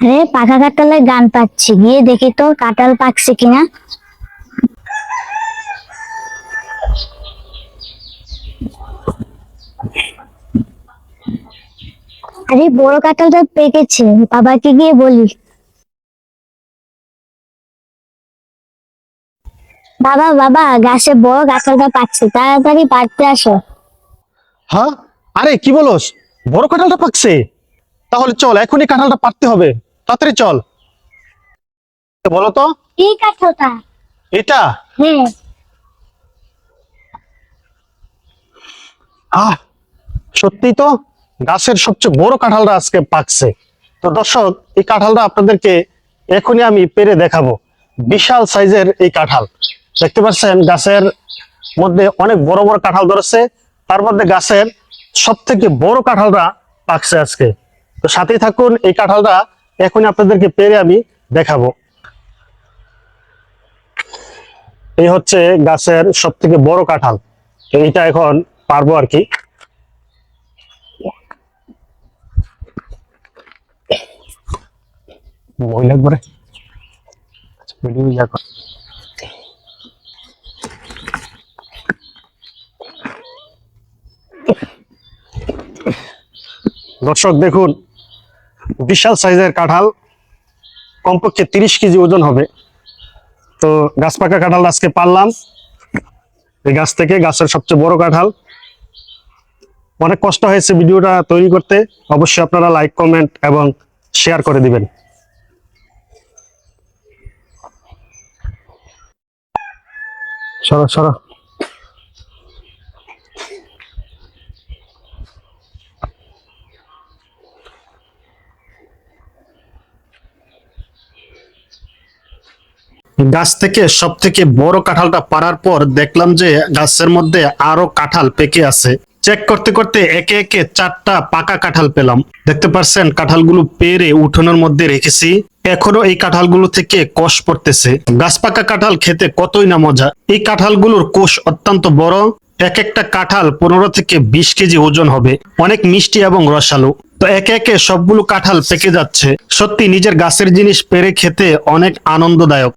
আরে গান পাচ্ছি। গিয়ে দেখি তো কাঁঠাল পাকছে কিনা। আরে বড় কাঁঠালটা পেকেছে। বাবাকে গিয়ে বলি। বাবা বাবা, গাছে বড় কাঁঠালটা পাকছে। তাড়াতাড়ি পাড়তে আসো। হ্যাঁ? আরে কি বলোস? বড় কাঁঠালটা পাকছে। তাহলে চল এখনই কাঁঠালটা পারতে হবে। তাড়াতাড়ি চল। বলো তো এই কাঁঠালটা। এটা হ্যাঁ। আহ সত্যি তো গাছের সবচেয়ে বড় কাঁঠালটা আজকে পাকছে। তো দর্শক এই কাঁঠালটা আপনাদেরকে এখনই আমি পেরে দেখাবো। বিশাল সাইজের এই কাঁঠাল। দেখতে পাচ্ছেন গাছের মধ্যে অনেক বড় বড় কাঁঠাল ধরেছে। তার মধ্যে গাছের সব থেকে বড় কাঁঠালটা পাকছে আজকে। তো সাথেই থাকুন এই কাঁঠালটা এখনই আপনাদেরকে পেরে আমি দেখাবো। এই হচ্ছে গাছের সব থেকে বড় কাঁঠাল। এইটা এখন পারব আর কি। লাগবে আচ্ছা, ভিডিও ইয়া কর। দর্শক, দেখুন, বিশাল সাইজের কাঁঠাল, কমপক্ষে তিরিশ কেজি ওজন হবে। তো গাছ পাকা কাঁঠাল আজকে পারলাম। এই গাছ থেকে গাছের সবচেয়ে বড় কাঁঠাল। অনেক কষ্ট হয়েছে ভিডিওটা তৈরি করতে। অবশ্যই আপনারা লাইক কমেন্ট এবং শেয়ার করে দিবেন। সরা, সরো। গাছ থেকে সব থেকে বড় কাঁঠালটা পারার পর দেখলাম যে গাছের মধ্যে আরও কাঁঠাল পেকে আছে। চেক করতে করতে একে একে চারটা পাকা কাঁঠাল পেলাম। দেখতে পাচ্ছেন কাঁঠালগুলো পেরে উঠোনের মধ্যে রেখেছি। এখনও এই কাঁঠালগুলো থেকে কষ পড়তেছে। গাছ পাকা কাঁঠাল খেতে কতই না মজা। এই কাঁঠালগুলোর কোষ অত্যন্ত বড়। এক একটা কাঁঠাল পনেরো থেকে বিশ কেজি ওজন হবে। অনেক মিষ্টি এবং রসালো। তো একে একে সবগুলো কাঁঠাল পেকে যাচ্ছে। সত্যি নিজের গাছের জিনিস পেরে খেতে অনেক আনন্দদায়ক।